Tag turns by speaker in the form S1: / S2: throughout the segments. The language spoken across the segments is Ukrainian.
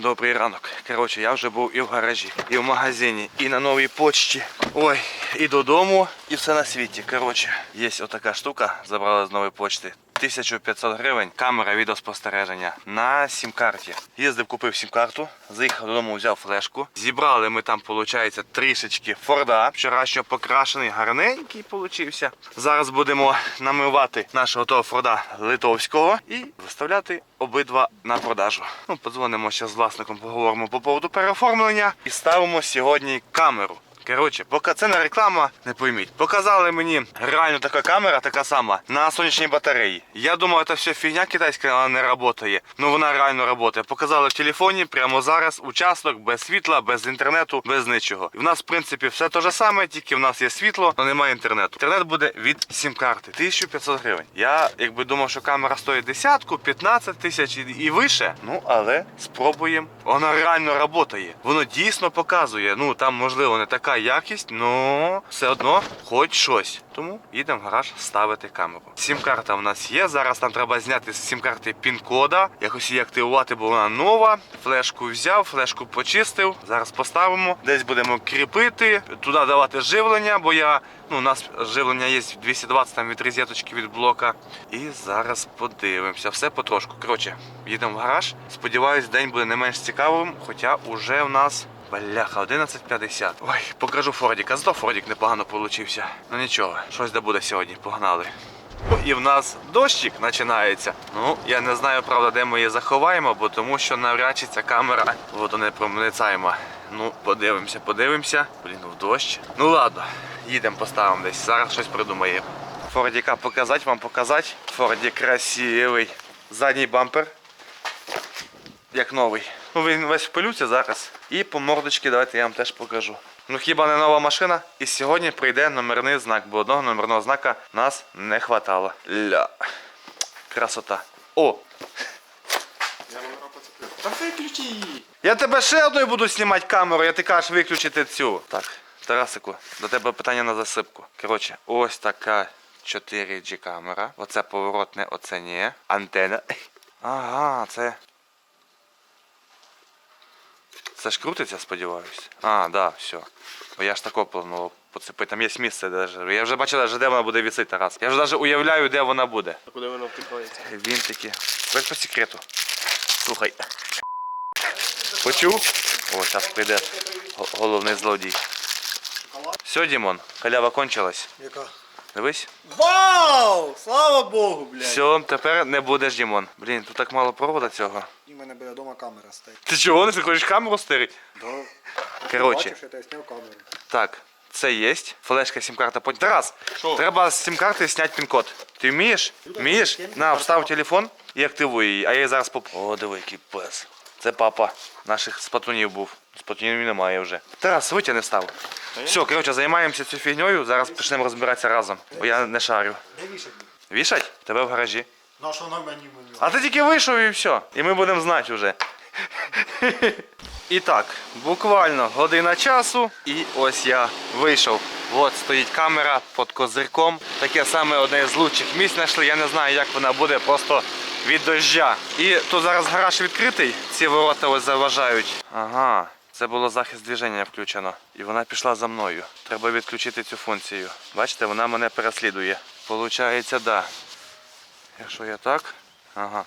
S1: добрий ранок. Коротше, я вже був і в гаражі, і в магазині, і на новій почті. Ой, і додому, і все на світі. Коротше, є отака штука, забрала з нової почти. 1500 гривень, камера відеоспостереження на сім-карті. Їздив, купив сім-карту, заїхав додому, взяв флешку. Зібрали ми там, виходить, трішечки Форда. Вчорашньо покрашений, гарненький получився. Зараз будемо намивати нашого того Форда литовського і виставляти обидва на продажу. Ну, подзвонимо ще з власником, поговоримо по поводу переоформлення і ставимо сьогодні камеру. Коротше, поки це не реклама, не пойміть. Показали мені реально така камера, така сама, на сонячній батареї. Я думав, це все фігня китайська, вона не працює. Ну вона реально працює. Показали в телефоні прямо зараз участок без світла, без інтернету, без нічого. І в нас, в принципі, все те ж саме, тільки в нас є світло, але немає інтернету. Інтернет буде від сім-карти. 1500 гривень. Я якби думав, що камера стоїть десятку, 15 тисяч і, вище. Ну, але спробуємо. Вона реально працює. Воно дійсно показує. Ну там можливо не така якість, але все одно хоч щось. Тому їдемо в гараж ставити камеру. Сім-карта в нас є. Зараз нам треба зняти з сім-карти пін-кода, якось її активувати, бо вона нова. Флешку взяв, флешку почистив. Зараз поставимо. Десь будемо кріпити, туди давати живлення, бо я. Ну, у нас живлення є 220 там від розеточки від блока. І зараз подивимося. Все потрошку. Коротше, їдемо в гараж. Сподіваюсь, день буде не менш цікавим, хоча уже в нас. Бляха, 11.50. Ой, покажу Фордіка. Зато Фордік непогано получився. Ну нічого, щось де буде сьогодні. Погнали. І в нас дощик починається. Ну, я не знаю, правда, де ми її заховаємо, бо тому що навряд чи ця камера водонепроницаєма. Ну, подивимося, подивимося. Блін, в дощ. Ну ладно, їдемо, поставимо десь. Зараз щось придумаємо. Фордіка показати, вам показати. Фордік красивий. Задній бампер як новий. Ну він весь в пилюці зараз. І по мордочці давайте я вам теж покажу. Ну хіба не нова машина? І сьогодні прийде номерний знак, бо одного номерного знака нас не хватало. Ля. Красота. О!
S2: Я номера поцеплю. Та виключи її!
S1: Я тебе ще одною буду знімати камеру, я ти кажеш виключити цю. Так, Тарасику, до тебе питання на засипку. Коротше, ось така 4G камера. Оце поворотне, оце ні. Антена. Ага, це. Це ж крутиться, сподіваюсь. А, да, все. Бо я ж тако планував поцепити. Там є місце даже. Я вже бачив, даже, де вона буде вісити раз. Я вже навіть уявляю, де вона буде.
S2: А куди воно втикається?
S1: Вінтики. Давай по секрету. Слухай. Почув? О, зараз прийде головний злодій. Все, Дімон, халява кончилась.
S3: Яка?
S1: Дивись.
S3: Вау! Слава Богу, блядь!
S1: Все, тепер не будеш, Дімон. Блін, тут так мало провода цього.
S3: Мене біля дома камера стоїть.
S1: Ти чого не хочеш камеру стирити?
S3: Да.
S1: Коротше,
S3: Бачиш, я зняв камеру.
S1: так, це є. Флешка, сім-карта. Тарас,
S2: Що?
S1: треба з сім-карти зняти пін-код. Ти вмієш? Вмієш? На, встав телефон і активуй її, а я її зараз поп... О, диви, який пес. Це папа наших спатунів був. Спатунів немає вже. Тарас, витягни встав. Все, коротше, займаємося цю фігньою, зараз почнемо розбиратися разом, бо я не шарю.
S3: Де вішать?
S1: Вішать? Тебе в гаражі.
S3: На що на мені мені?
S1: А ти тільки вийшов і все. І ми будемо знати вже. І так, буквально година часу, і ось я вийшов. От стоїть камера під козирком. Таке саме одне з лучших місць знайшли. Я не знаю, як вона буде просто від дождя. І тут зараз гараж відкритий, ці ворота ось заважають. Ага, це було захист движення включено. І вона пішла за мною. Треба відключити цю функцію. Бачите, вона мене переслідує. Получається, да. Якщо я так, ага.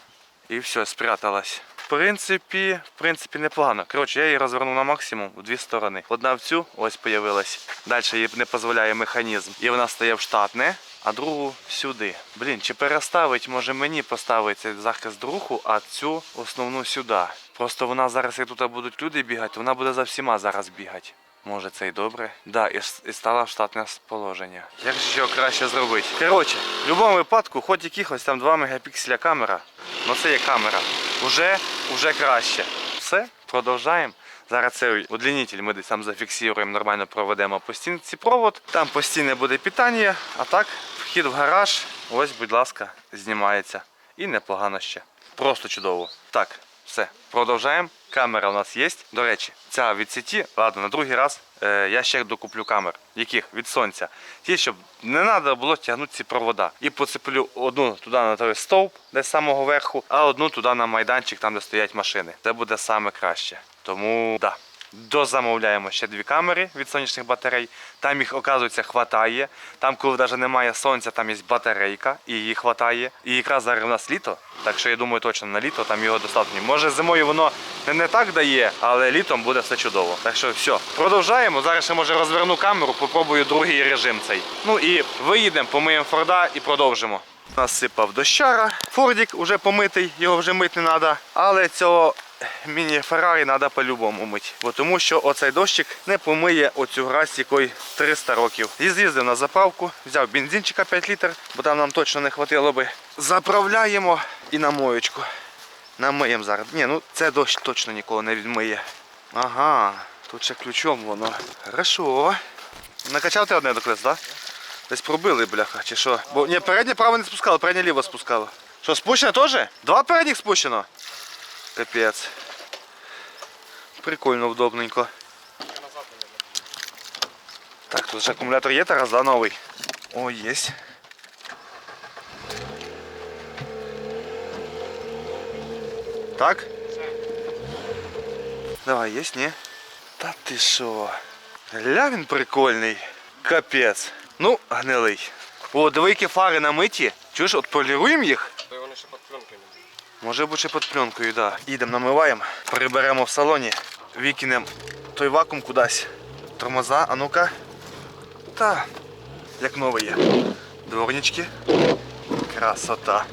S1: І все, спряталась. В принципі, в принципі, непогано. Коротше, я її розвернув на максимум в дві сторони. Одна в цю, ось появилась. Далі їй не дозволяє механізм. І вона стає в штатне, а другу сюди. Блін, чи переставить, може мені поставити цей захист руху, а цю основну сюди. Просто вона зараз, як тут будуть люди бігати, вона буде за всіма зараз бігати. Може це й добре. Да, і, і стала в штатне положення. Як же що краще зробити? Коротше, в будь-якому випадку, хоч якихось там 2 мегапікселя камера, ну це є камера. Уже, уже краще. Все, продовжаємо. Зараз цей удлінитель ми десь там зафіксуємо, нормально проведемо по стінці провод. Там постійне буде питання, а так вхід в гараж, ось, будь ласка, знімається. І непогано ще. Просто чудово. Так, все, продовжаємо. Камера у нас є. До речі, ця від сіті, ладно, на другий раз е, я ще докуплю камер. Яких? Від сонця. Ті, щоб не треба було тягнути ці провода. І поцеплю одну туди на той стовп, де з самого верху, а одну туди на майданчик, там де стоять машини. Це буде саме краще. Тому да. Дозамовляємо ще дві камери від сонячних батарей. Там їх, оказується, хватає. Там, коли навіть немає сонця, там є батарейка, і її хватає. І якраз зараз у нас літо, так що я думаю, точно на літо там його достатньо. Може зимою воно не, не так дає, але літом буде все чудово. Так що все, продовжаємо. Зараз ще може розверну камеру, попробую другий режим цей. Ну і виїдемо, помиємо Форда і продовжимо. Насипав дощара. Фордік уже помитий, його вже мити не треба. Але цього міні Феррарі треба по-любому мити. Бо тому що оцей дощик не помиє оцю грязь, якої 300 років. І з'їздив на заправку, взяв бензинчика 5 літр, бо там нам точно не хватило би. Заправляємо і на моєчку. Намиємо зараз. Ні, ну це дощ точно ніколи не відмиє. Ага, тут ще ключом воно. Хорошо. Накачав ти одне до доклес, так? Да? Десь пробили, бляха, чи що? Бо ні, переднє право не спускало, переднє ліво спускало. Що, спущено теж? Два передніх спущено? Капець. Прикольно, удобненько. Так, тут же акумулятор є Тарас, да, новий? О, є. Так? Давай, є, ні? Та ти що? Гля він прикольний. Капець. Ну, гнилий. О, диви, які фари намиті. Чуєш, от поліруємо їх? Може бути під пленкою. Да. Їдемо, намиваємо, приберемо в салоні, викинемо той вакуум кудись. Тормоза, а ну-ка. Та, як нове є. Дворнички. Красота.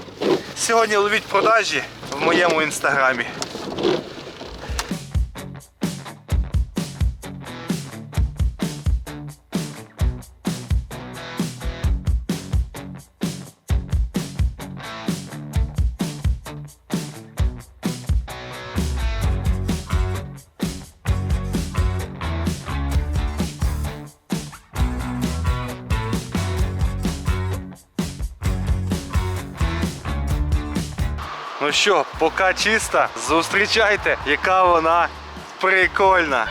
S1: Сьогодні ловіть продажі в моєму інстаграмі. Що, поки чиста, зустрічайте, яка вона прикольна.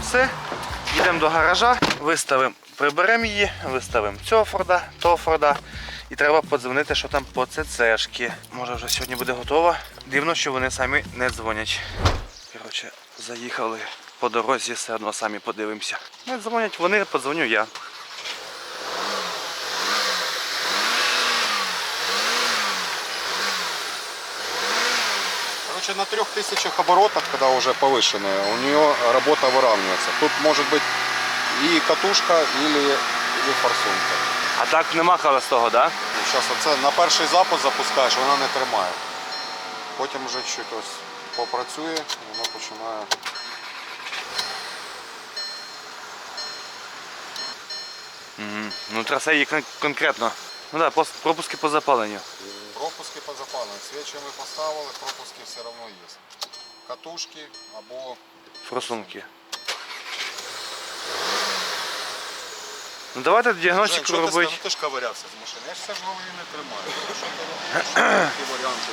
S1: Все, їдемо до гаража, виставимо, приберемо її, виставимо цього Форда, того Форда. І треба подзвонити, що там по ЦЦшки. Може вже сьогодні буде готова. Дивно, що вони самі не дзвонять. Коротше, заїхали по дорозі, все одно самі подивимося. Не дзвонять вони, подзвоню я.
S2: Короче, на 3000 оборотах, когда уже повышенная, у нее работа выравнивается. Тут может быть и катушка, или, или форсунка.
S1: А так нема холостого, так? Да?
S2: Зараз оце на перший запуск запускаєш, вона не тримає. Потім вже чуть ось попрацює, і вона починає.
S1: Угу. Ну трасе її кон- конкретно. Ну так, да, пропуски по запаленню.
S2: Пропуски по запаленню. Свічі ми поставили, пропуски все одно є. Катушки або
S1: Форсунки. Ну давайте діагностику
S2: Жень, що ти
S1: робити.
S2: скажеш? Ти ж ковирявся з машини. Я ж все ж в голові не тримаю. Що ти робиш? Які варіанти?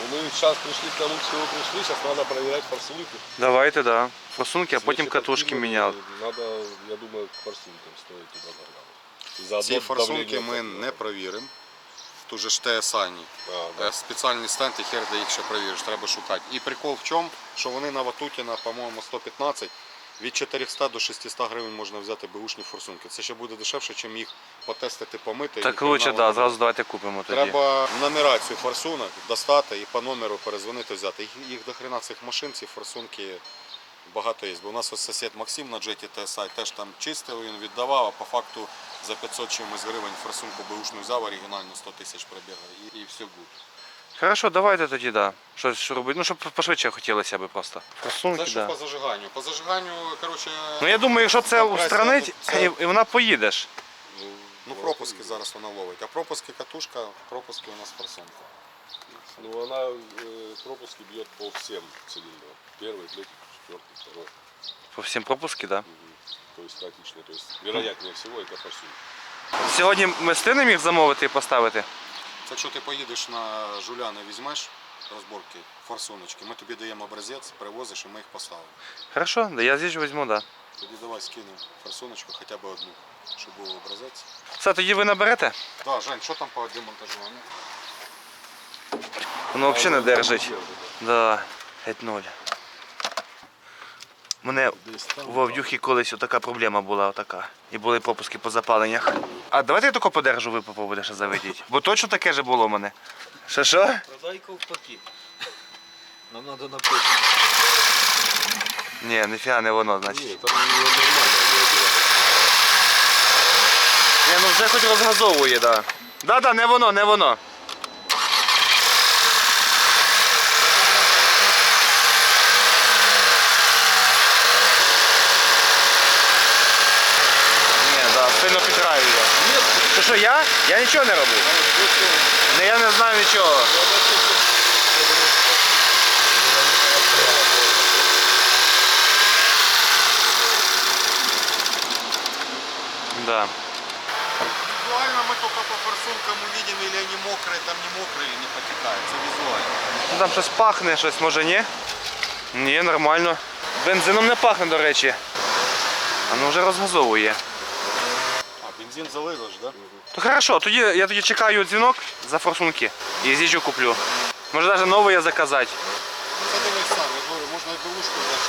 S4: Ну, мы сейчас пришли к тому, к чему пришли, сейчас надо проверять форсунки.
S1: Давайте, да. Форсунки, а потім катушки міняли.
S4: Надо, я думаю, к форсункам стоит туда заглянуть.
S2: Ці форсунки ми не провіримо. Тут же ж ТСА.
S4: А, да.
S2: Е, Спеціальний стенд і хер де їх ще провіриш, треба шукати. І прикол в чому, що вони на Ватутіна, по-моєму, 115, від 400 до 600 гривень можна взяти бушні форсунки. Це ще буде дешевше, ніж їх потестити, помити.
S1: Так лучше, да, зразу давайте купимо тоді.
S2: Треба нумерацію форсунок достати і по номеру перезвонити взяти. Їх, їх до хрена цих машин, ці форсунки багато є. Бо у нас ось сусід Максим на джеті TSI теж там чистив, він віддавав, а по факту за 500 чимось гривень форсунку беушну взяв оригінальну 100 тисяч пробігав і, і все гуд.
S1: Хорошо, давайте тоді, да. Щось робити. Ну, щоб пошвидше хотілося б просто. Форсунки,
S2: Це що
S1: да.
S2: по зажиганню? По зажиганню, коротше,
S1: Ну я думаю, якщо це
S2: компресія,
S1: устранить,
S2: це-
S1: і, і вона поїдеш.
S2: Ну пропуски зараз вона ловить. А пропуски катушка, пропуски у нас форсунка.
S4: Ну, она э, пропуски бьет по всем цилиндрам. Первый, третий, четвертый, второй.
S1: По всім пропуски, так?
S4: То есть хаотично. То есть вероятнее всего это форсунка.
S1: Сьогодні ми ти не міг замовити і поставити.
S2: Це якщо ти поїдеш на жуляни, візьмеш розборки форсуночки, ми тобі даємо образець, привозиш і ми їх поставимо.
S1: Хорошо, да я з'їжджу візьму, так. Да.
S2: Тоді давай скинемо форсуночку хоча б одну, щоб був образець.
S1: Все, тоді ви наберете?
S2: Да, Жень, що там по демонтажу? А ну?
S1: Воно взагалі не держить. Да, геть ноль. Мене в Авдюхі колись отака проблема була отака. І були пропуски по запаленнях. А давайте я тако подержу, ви попробуйте ще заведіть. Бо точно таке же було в мене. Що що?
S5: Продай ковпаки. Нам надо напити.
S1: Ні, ніфіга не воно, значить.
S4: Нет, там не- нормально.
S1: Ні, ну вже хоч розгазовує, да. Да-да, не воно, не воно. Ні, да, сильно підграю я. Що що, я? Я нічого не роблю. Не, я не знаю нічого. Да.
S2: Визуально мы только по форсункам увидим, или они мокрые, там не мокрые, или не потекают. Це візуально.
S1: Ну, Там щось пахне, щось може ні? Ні, нормально. Бензином не пахне, до речі. А ну вже розгазовує.
S2: А, бензин залили ж, да?
S1: То хорошо, тоді я тоді чекаю дзвінок за форсунки і з'їжджу куплю. Може навіть новий заказати.
S2: Це дивись сам, я говорю, можна і білушку далі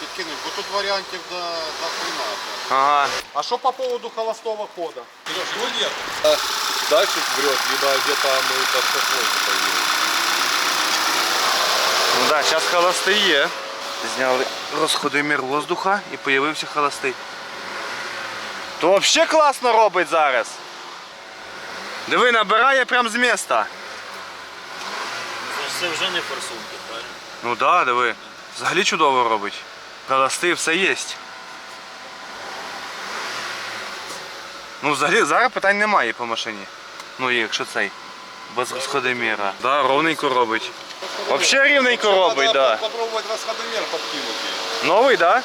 S2: підкинути, бо тут варіантів до, до хрена.
S1: Ага.
S2: А що по поводу холостого хода?
S4: Сереж, его нет. А датчик врет, либо где-то мы под шофой появились.
S1: Ну да, зараз холостий є. Зняли розходимір воздуха і з'явився холостий. То взагалі класно робить зараз. Диви, набирає прямо з міста.
S5: Це вже не форсунки, правильно?
S1: Ну да, диви. Взагалі чудово робить. Холостий все є. Ну, взагалі зараз питань немає по машині. Ну, якщо цей. Без розходиміра. Да, ровненько робить. Взагалі рівненько робить,
S2: Надо
S1: да.
S2: попробовать расходомер подкинуть.
S1: Новий, да?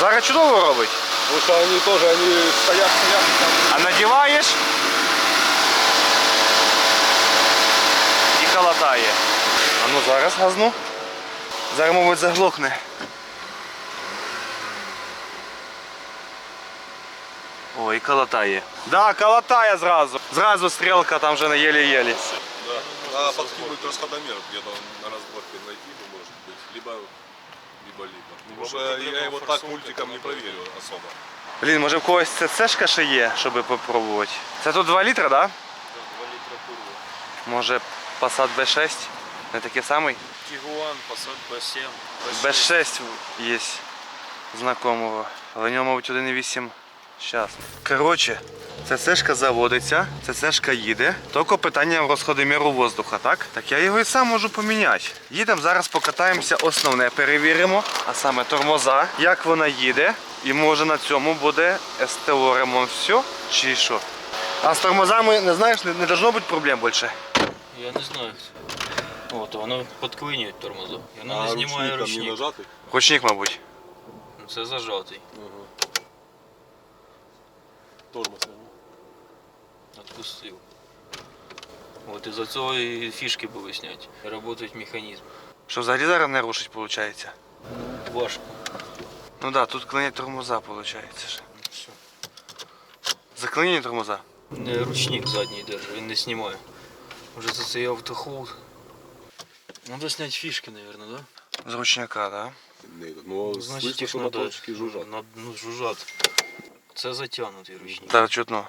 S1: Зараз чудово робить.
S4: Потому что они тоже, они стоят, стоят, и там
S1: А надіваєш і калатає. А ну зараз газну. Зараз, мабуть, заглохне. О, і калатає. Да, калатає зразу. Зразу стрілка там вже на єлі-єлі.
S4: Да. Надо подкинуть расходомер где-то на разборке найти, бы, может быть. Либо, либо, либо. Потому что я его так мультиком не проверил особо.
S1: Блін, може в когось це цешка ще є, щоб попробувати. Це тут 2 літра, так? Да?
S5: 2 літра турбо.
S1: Може Passat B6? Не такий самий?
S5: Тігуан, Passat B7.
S1: Б6 є знакомого, але в нього, мабуть, 1,8 зараз. Коротше, ця цешка заводиться, ця цешка їде. Тільки питання розходиміру воздуха, так? Так я його і сам можу поміняти. Їдемо зараз покатаємося, основне перевіримо, а саме тормоза, як вона їде. І може на цьому буде СТО ремонт все чи що. А з тормозами, не знаєш, не, не должно бути проблем більше.
S5: Я не знаю. От, воно підклинює тормоза. І воно
S4: а
S5: не знімає
S4: ручник
S5: ручник.
S1: Ручник, мабуть.
S5: Ну, Це зажатий.
S4: Тормоз, наверное.
S5: Отпустив. От із-за цього і фішки були зняті. Работають механізм.
S1: Що взагалі зараз не рушить, виходить.
S5: Важко.
S1: Ну да, тут клинять тормоза, виходить. ж.
S5: Все.
S1: Заклинені тормоза.
S5: Не ручник задній держить, він не знімає. Може це цей автохолд. Надо зняти фішки, наверное, да?
S1: З ручника, да?
S4: Нет, ну,
S5: Значить
S4: слышно,
S5: їх
S4: что
S5: надо,
S4: моторчики жужжат.
S5: над- ну, жужжат. Це затягнутий ручник.
S1: Так, чутно.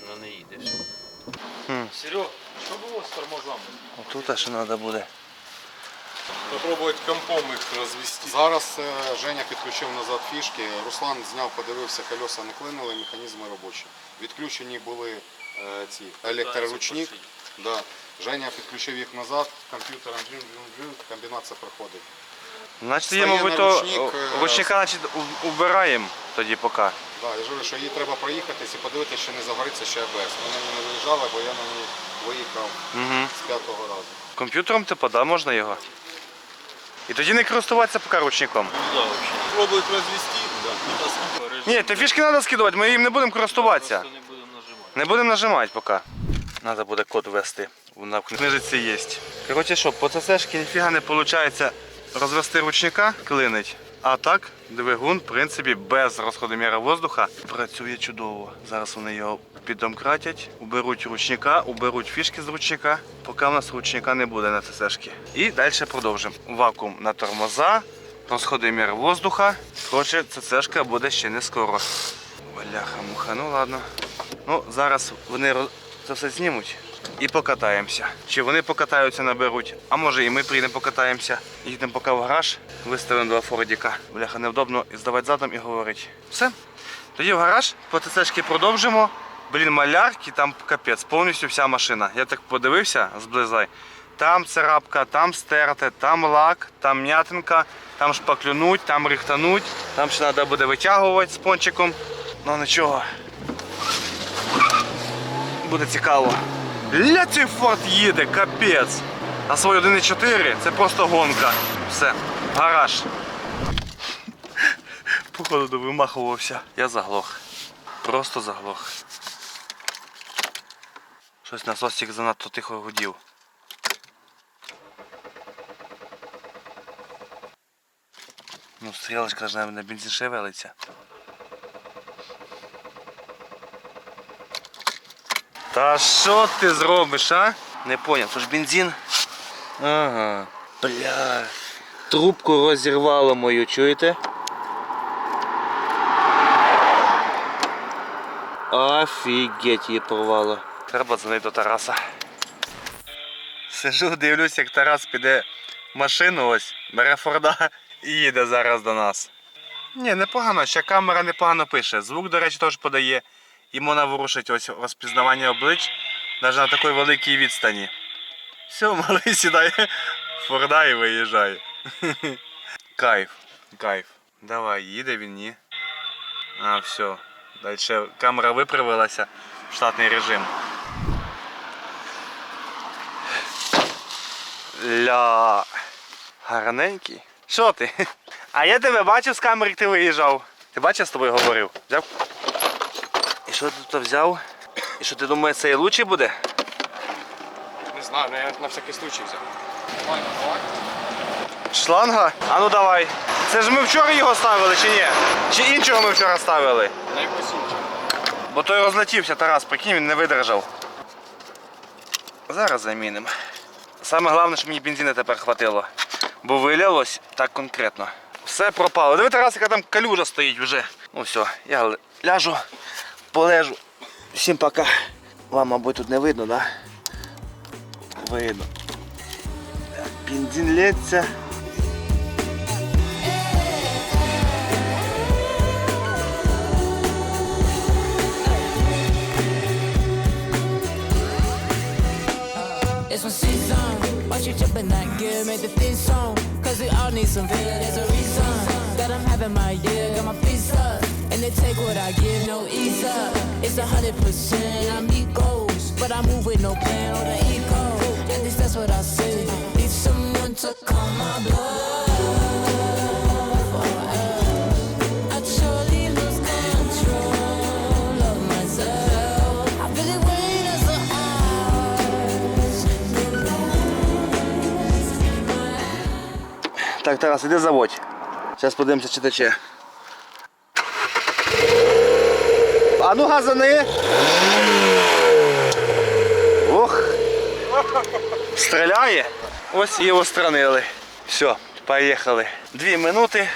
S5: Воно не їде все.
S1: Хм.
S5: Серег, що було з тормозами?
S1: Тут ще треба буде.
S4: Попробовать компом их развести.
S2: Зараз е, Женя підключив назад фішки, Руслан зняв, подивився, колеса не клинули, механізми робочі. Відключені були е, ці електроручник. Да. Женя підключив їх назад, комп'ютером комбінація проходить.
S1: Значить,
S2: Стає
S1: мабуть, то
S2: ручник, е,
S1: ручника значить, у- убираємо тоді поки.
S2: Да, я ж говорю, що їй треба проїхатись і подивитися, чи не загориться ще АБС. На ній не виїжджали, бо я на ній виїхав
S1: Угу.
S2: з п'ятого разу.
S1: Комп'ютером типу, да, можна його. І тоді не користуватися поки ручником.
S5: Ну да, вообще.
S4: Пробует развести, да.
S1: Ні, ти фішки треба скидувати, ми їм не будемо користуватися.
S5: Просто не будемо нажимати.
S1: Не будемо нажимати поки. Треба буде код ввести. На книжиці є. Коротше що, по ЦСшки ніфіга не виходить розвести ручника, клинить. А так, двигун, в принципі, без розходоміра воздуха працює чудово. Зараз вони його піддомкратять, уберуть ручника, уберуть фішки з ручника, поки в нас ручника не буде на ЦСшки. І далі продовжимо. Вакуум на тормоза, розходомір воздуха. Коротше, ЦСшка буде ще не скоро. Бляха-муха, ну ладно. Ну, зараз вони це все знімуть і покатаємося. Чи вони покатаються, наберуть, а може і ми прийдемо покатаємося. Їдемо поки в гараж, виставимо два фордіка. Бляха, невдобно здавати задом і говорити. Все. Тоді в гараж, по ТЦшки продовжимо. Блін, малярки, там капець, повністю вся машина. Я так подивився зблизай. Там царапка, там стерте, там лак, там м'ятинка, там шпаклюнуть, там рихтануть, там ще треба буде витягувати з пончиком. Ну нічого. Буде цікаво. Ля форт їде, капець. На свій 1.4 це просто гонка. Все, гараж. Походу вимахувався. Я заглох. Просто заглох. Щось насосик занадто тихо гудів. Ну, стрілочка ж на бензин шевелиться. Та що ти зробиш, а? Не поняв, то ж бензин. Ага. Бля. Трубку розірвало мою, чуєте? Офігеть її порвало. Треба дзвонити до Тараса. Сижу, дивлюсь, як Тарас піде в машину ось, бере Форда і їде зараз до нас. Ні, непогано, ще камера непогано пише. Звук, до речі, теж подає. І можна ворушити ось розпізнавання облич навіть на такій великій відстані. Все, малий сідає Форда і виїжджає. Кайф, кайф. Давай, їде він, ні. А, все. Далі камера виправилася в штатний режим. Ля. Гарненький. Що ти? А я тебе бачив з камери, ти виїжджав. Ти бачив, я з тобою говорив? Взяв? Що ти тут взяв? І що ти думаєш, це і лучший буде?
S4: Не знаю, но я на всякий случай взял.
S1: Шланга? А ну давай. Це ж ми вчора його ставили чи ні? Чи іншого ми вчора ставили?
S4: На якусь іншу.
S1: Бо той розлетівся Тарас, прикинь, він не видержав. Зараз замінимо. Саме головне, щоб мені бензину тепер хватило. Бо вилялось так конкретно. Все пропало. Диви, Тарас, яка там калюжа стоїть вже. Ну все, я ляжу, полежу. Всім пока. Вам, мабуть, тут не видно? Да? Видно. Так, Бензин лється.
S6: It's my season. Watch you jump in that gear, make the theme song. Cause we all need some fear, there's a reason. That I'm having my year, got my feet up. And they take what I give, no ease up. It's a hundred percent, I meet goals. But I move with no plan or the ego. At least that's what I say. Need someone to calm my blood. I truly lose control of myself. I feel it weight as the hours.
S1: Так, Тарас, іди заводь. Зараз подивимося, чи тече. А ну газани. Ох. Стріляє. Ось і устранили. Все, поїхали. Дві минути.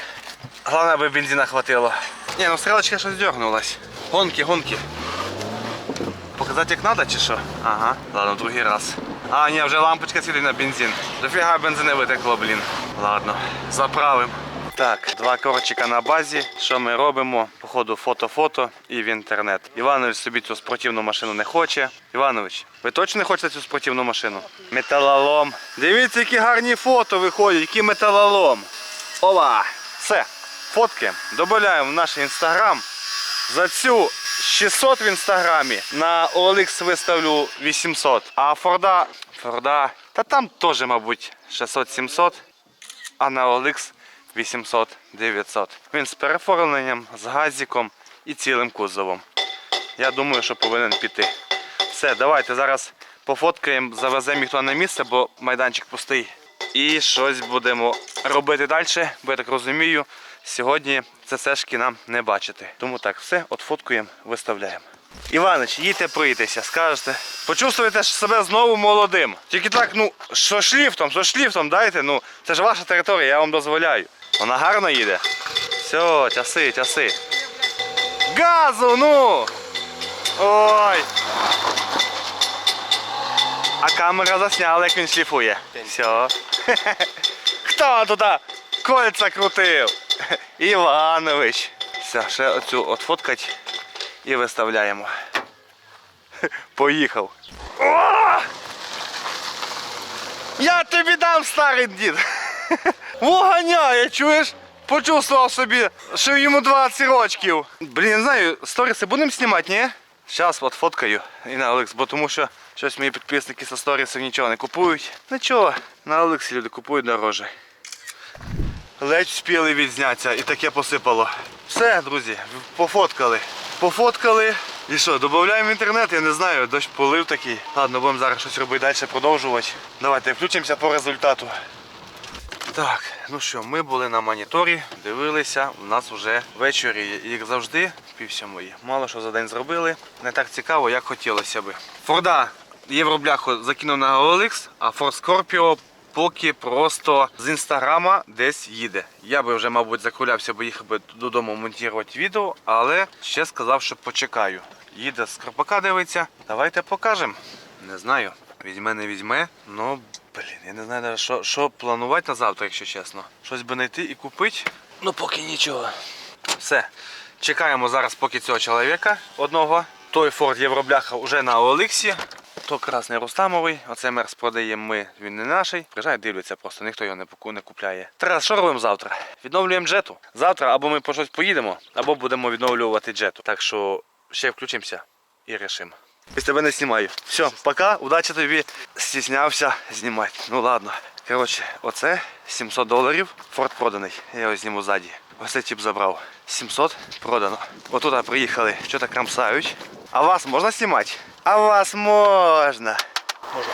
S1: Головне, аби бензина хватило. Ні, ну стрілочка щось дергнулась. Гонки, гонки. Показати як треба чи що? Ага, ладно, другий раз. А, ні, вже лампочка світить на бензин. Дофіга бензини витекло, блін. Ладно, заправим. Так, два корчика на базі. Що ми робимо? Походу фото-фото і в інтернет. Іванович собі цю спортивну машину не хоче. Іванович, ви точно не хочете цю спортивну машину? Металолом. Дивіться, які гарні фото виходять, який металолом. Ова! Все, фотки додаємо в наш інстаграм. За цю 600 в інстаграмі на OLX виставлю 800. А Форда, Форда, та там теж, мабуть, 600-700 а на OLX 800-900. Він з переформленням, з газиком і цілим кузовом. Я думаю, що повинен піти. Все, давайте зараз пофоткаємо, завеземо їх на місце, бо майданчик пустий. І щось будемо робити далі, бо я так розумію, сьогодні ЦЦшки нам не бачити. Тому так, все, отфоткуємо, виставляємо. Іванич, їдьте проїтеся, скажете. Почувствуєте себе знову молодим. Тільки так, ну, що шліфтом, що шліфтом дайте, ну, це ж ваша територія, я вам дозволяю. Вона гарно їде. Все, тяси, тяси. Газу, ну! Ой! А камера засняла, як він шліфує. Все. Хто туди кольця крутив? Іванович. Все, ще оцю отфоткать і виставляємо. Поїхав. О! Я тобі дам старий дід. Воганяє, чуєш? Почувствував собі, що йому 20 років. Блін, не знаю, сторіси будемо знімати, ні? Зараз от фоткаю і на Олекс, бо тому що щось мої підписники зі сторісів нічого не купують. Нічого, на Олексі люди купують дороже. Ледь вспіли відзнятися і таке посипало. Все, друзі, пофоткали. Пофоткали. І що, додаємо інтернет, я не знаю, дощ полив такий. Ладно, будемо зараз щось робити далі, продовжувати. Давайте включимося по результату. Так, ну що, ми були на моніторі, дивилися, у нас вже ввечері, як завжди, пів. Мало що за день зробили. Не так цікаво, як хотілося би. Форда Євробляху закинув на OLX, а Ford Scorpio поки просто з інстаграма десь їде. Я би вже, мабуть, закрулявся, бо їхав би додому монтувати відео, але ще сказав, що почекаю. Їде з Карпака дивиться. Давайте покажемо. Не знаю. Візьме, не візьме. Ну, блін, я не знаю, що, що планувати на завтра, якщо чесно. Щось би знайти і купити. Ну поки нічого. Все. Чекаємо зараз поки цього чоловіка одного. Той Ford Євробляха вже на Олексі. То красний Рустамовий, оцей мерс продаємо ми, він не наш. Приїжджає, дивляться, просто ніхто його не не купляє. Тарас, що робимо завтра? Відновлюємо джету. Завтра або ми по щось поїдемо, або будемо відновлювати джету. Так що ще включимося і рішимо. Я тебе не знімаю. Все, пока, удачі тобі. Стіснявся знімати. Ну ладно. Коротше, оце 700 доларів. Форд проданий. Я його зніму ззаді. Ось цей тип забрав. 700 продано. Отуда приїхали, що то крамсають. А вас можна знімати? А вас можна. Можна.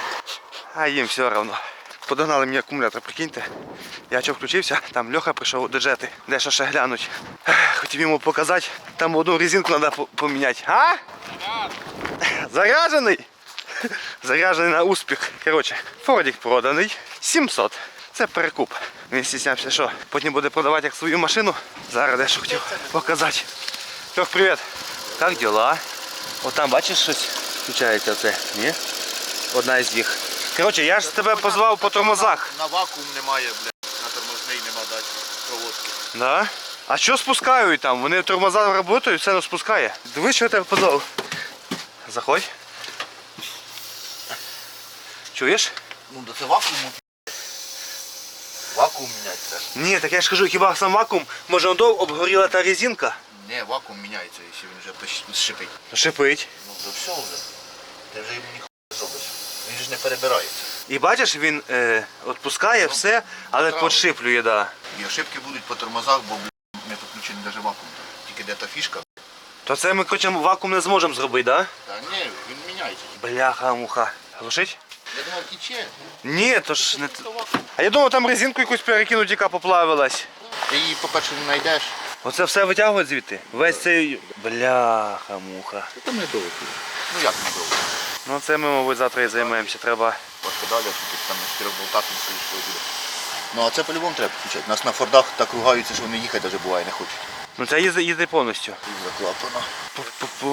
S1: А їм все одно. Подогнали мені акумулятор, прикиньте. Я що включився, там Льоха прийшов до джети, де ще глянуть. Хотів йому показати, там одну резинку треба поміняти. А? Заряджений? Заряджений на успіх. Коротше, Фордік проданий. 700. Це перекуп. Він стіснявся, що потім буде продавати як свою машину. Зараз дещо хотів показати. Льох, привіт. Як діла? От там бачиш щось включається оце? Ні? Одна із них. Коротше, я ж тебе позвав по тормозах.
S7: На вакуум немає, блядь, на тормозний нема дати проводки.
S1: Да? А що спускають там? Вони тормоза працюють, все не спускає. Дивись, що я тебе позвав. Заходь. Чуєш?
S7: Ну, до це вакуум. Вакуум міняти треба.
S1: Ні, так я ж кажу, хіба сам вакуум, може он дов обгоріла та резинка?
S7: Не, вакуум міняється, якщо він вже пощ- шипить.
S1: Шипить.
S7: Ну, то все вже. Ти вже йому ніхуя не зробиш. Він ж не перебирається.
S1: І бачиш, він е, відпускає все, але
S7: Правильно.
S1: підшиплює, да.
S7: І ошибки будуть по тормозах, бо блядь, не підключений навіть вакуум. Тільки де та фішка.
S1: То це ми хочемо вакуум не зможемо зробити, да?
S7: Та ні, він міняється.
S1: Бляха муха. Глушить?
S7: Я думав, тіче.
S1: Ні, то ж не. А я думав, там резинку якусь перекинуть, яка поплавилась.
S7: Ти її, по-перше, не знайдеш.
S1: Оце все витягують звідти. Весь цей. Бляха муха.
S7: Це недовго. Ну як недовго?
S1: Ну це ми, мабуть, завтра і займемося. Треба.
S7: Трошки далі, щоб там на чотирьох болтах стоїть, що буде. Ну а це по-любому треба включати. Нас на фордах так ругаються, що вони їхати навіть буває не хочуть.
S1: Ну це їздить, їздить повністю.
S7: Заклапано.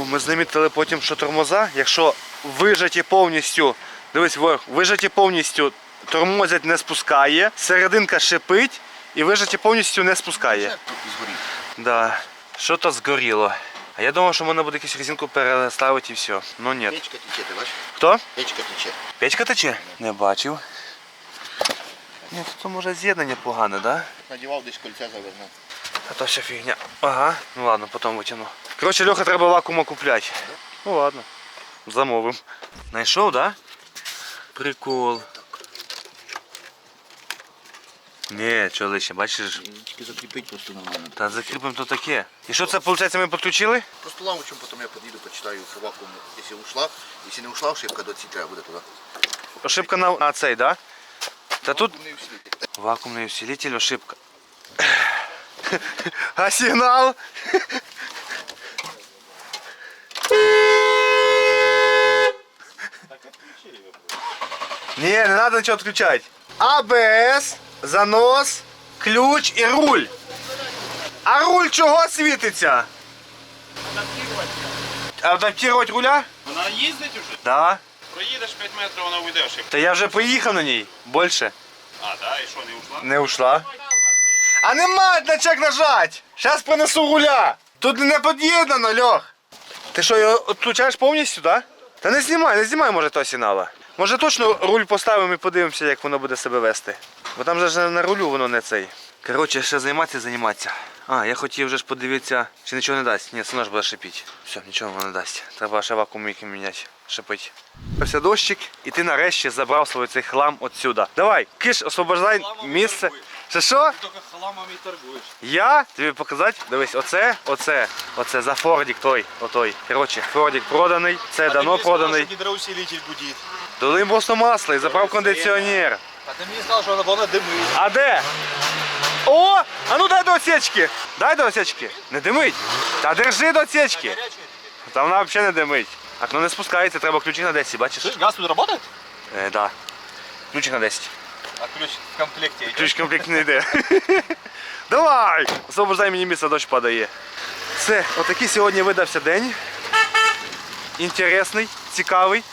S1: Ми знамітили потім, що тормоза, якщо вижаті повністю, дивись, Вор, вижаті повністю, тормозять не спускає, серединка шипить і вижаті повністю не спускає. Да. Що то згоріло. А я думав, що можна буде якусь резинку переставити і все. Ну ні.
S7: Печка тече, ти бачиш?
S1: Хто?
S7: Печка тече.
S1: Печка тече? Не бачив. Ні, тут може з'єднання погане, да?
S7: Надівав десь кольця завернув.
S1: А то все фігня. Ага, ну ладно, потім витягну. Коротше, Льоха треба вакуума купляти. Ну ладно. Замовим. Найшов, да? Прикол. Ні, що лише, бачиш?
S7: Тільки закріпить просто нормально.
S1: Та закріпимо то таке. І що це, виходить, ми підключили?
S7: Просто ламочем, потім я підійду, почитаю по вакууму, якщо ушла. Якщо не ушла, ошибка до ці треба буде туди.
S1: Ошибка на, на цей, да? Та тут
S7: вакуумний усилитель,
S1: ошибка. А сигнал? Не, не надо ничего отключать. АБС, занос, ключ і руль. А руль чого світиться? Адаптировать руля?
S8: Вона їздить уже?
S1: Да.
S8: Проїдеш 5 метрів, вона уйде ошибка.
S1: Та я вже поїхав на ній. Більше.
S8: А, да, і що, не ушла?
S1: Не ушла. А нема на чек нажать! Сейчас принесу руля! Тут не під'єднано, Льох! Ти що, його відключаєш повністю, так? Та не знімай, не знімай, може, того сигнала. Може точно руль поставимо і подивимося, як воно буде себе вести. Бо там же на рулю воно не цей. Коротше, ще займатися, займатися. А, я хотів вже ж подивитися, чи нічого не дасть. Ні, одно ж буде шипіти. Все, нічого воно не дасть. Треба ще вакуум який міняти, шипить. Ось дощик, і ти нарешті забрав свій цей хлам отсюда. Давай, киш, освобождай місце. Що що?
S8: Тільки халамами і торгуєш.
S1: Я тобі показати, дивись, оце, оце, оце за Фордік той, отой. Коротше, Фордік проданий, це давно проданий.
S8: Гідроусилитель гудить.
S1: Дали їм просто масло і заправ кондиціонер.
S8: А ти мені сказав, що вона димить.
S1: А де? О! А ну дай до отсечки! Дай до отсечки! Не димить! Та держи до отсечки! Там вона взагалі не димить. Окно не спускається, треба ключик на 10, бачиш?
S8: Газ тут работает?
S1: Е, да. Ключик на 10.
S8: А ключ в комплекті йде.
S1: Ключ комплект не йде. Давай! Освобождай мені місце, дощ падає. Все, отакий сьогодні видався день. Інтересний, цікавий.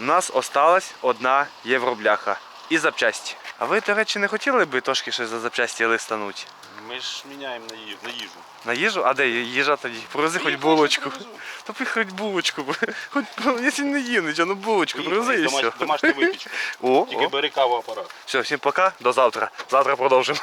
S1: У нас осталась одна євробляха і запчасті. А ви, до речі, не хотіли би трошки щось за запчасті листануть?
S8: Ми ж міняємо на їжу. На їжу.
S1: На їжу? А де їжа тоді? Привези хоч булочку. Та пи хоч булочку. Хоч, якщо не їм нічого, ну булочку привези і все.
S8: Домашню випічку.
S1: О,
S8: Тільки
S1: о.
S8: бери каву апарат.
S1: Все, всім пока, до завтра. Завтра продовжимо.